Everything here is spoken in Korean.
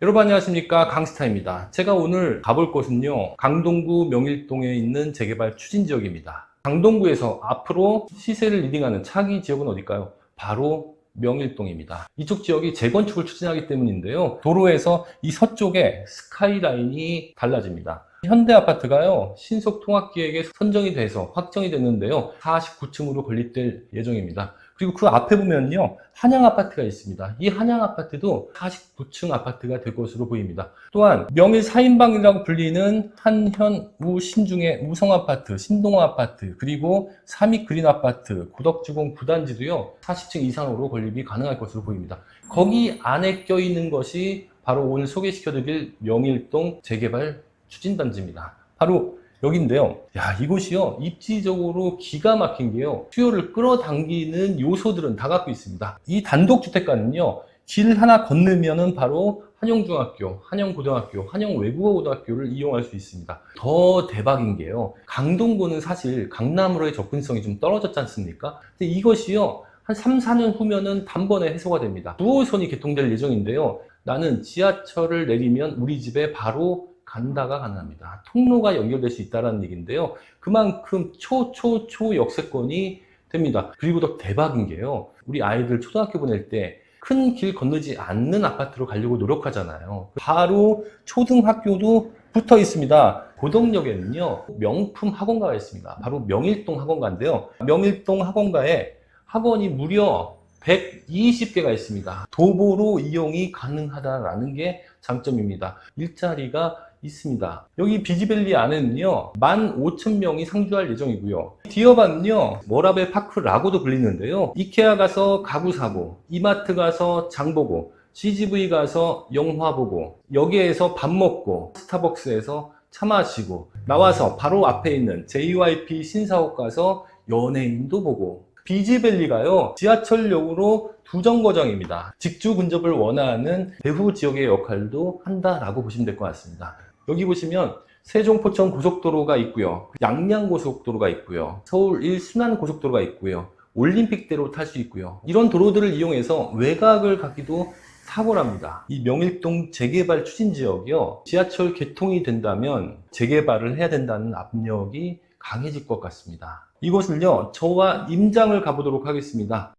여러분 안녕하십니까 강스타입니다. 제가 오늘 가볼 곳은요 강동구 명일동에 있는 재개발 추진 지역입니다. 강동구에서 앞으로 시세를 리딩하는 차기 지역은 어딜까요? 바로 명일동입니다. 이쪽 지역이 재건축을 추진하기 때문인데요. 도로에서 이 서쪽에 스카이라인이 달라집니다. 현대아파트가요 신속 통합기획에 선정이 돼서 확정이 됐는데요. 49층으로 건립될 예정입니다. 그리고 그 앞에 보면요 한양아파트가 있습니다. 이 한양아파트도 49층 아파트가 될 것으로 보입니다. 또한 명일 4인방이라고 불리는 한현 우 신중의 우성아파트 신동아파트 그리고 삼익 그린아파트 고덕주공 부단지도요 40층 이상으로 건립이 가능할 것으로 보입니다. 거기 안에 껴있는 것이 바로 오늘 소개시켜드릴 명일동 재개발 추진단지입니다. 바로 여기인데요. 야, 이곳이요. 입지적으로 기가 막힌 게요. 수요를 끌어당기는 요소들은 다 갖고 있습니다. 이 단독주택가는요. 길 하나 건너면은 바로 한영중학교, 한영고등학교, 한영외국어고등학교를 이용할 수 있습니다. 더 대박인 게요. 강동구는 사실 강남으로의 접근성이 좀 떨어졌지 않습니까? 근데 이것이요. 한 3, 4년 후면은 단번에 해소가 됩니다. 9호선이 개통될 예정인데요. 나는 지하철을 내리면 우리 집에 바로 간다가 가능합니다. 통로가 연결될 수 있다는 얘기인데요. 그만큼 초 초 초 역세권이 됩니다. 그리고 더 대박인 게요. 우리 아이들 초등학교 보낼 때 큰 길 건너지 않는 아파트로 가려고 노력하잖아요. 바로 초등학교도 붙어 있습니다. 고덕역에는요, 명품 학원가가 있습니다. 바로 명일동 학원가인데요. 명일동 학원가에 학원이 무려 120개가 있습니다. 도보로 이용이 가능하다라는 게 장점입니다. 일자리가 있습니다. 여기 비지밸리 안에는요, 15,000명이 상주할 예정이고요. 디어반은요, 워라벨 파크라고도 불리는데요. 이케아 가서 가구 사고, 이마트 가서 장 보고, CGV 가서 영화 보고, 여기에서 밥 먹고, 스타벅스에서 차 마시고, 나와서 바로 앞에 있는 JYP 신사옥 가서 연예인도 보고, 비지밸리가요, 지하철역으로 두 정거장입니다. 직주 근접을 원하는 대후 지역의 역할도 한다라고 보시면 될 것 같습니다. 여기 보시면 세종 포천 고속도로가 있고요. 양양 고속도로가 있고요. 서울 1순환 고속도로가 있고요. 올림픽대로 탈 수 있고요. 이런 도로들을 이용해서 외곽을 가기도 탁월합니다. 이 명일동 재개발 추진 지역이요. 지하철 개통이 된다면 재개발을 해야 된다는 압력이 강해질 것 같습니다. 이곳을요, 저와 임장을 가보도록 하겠습니다.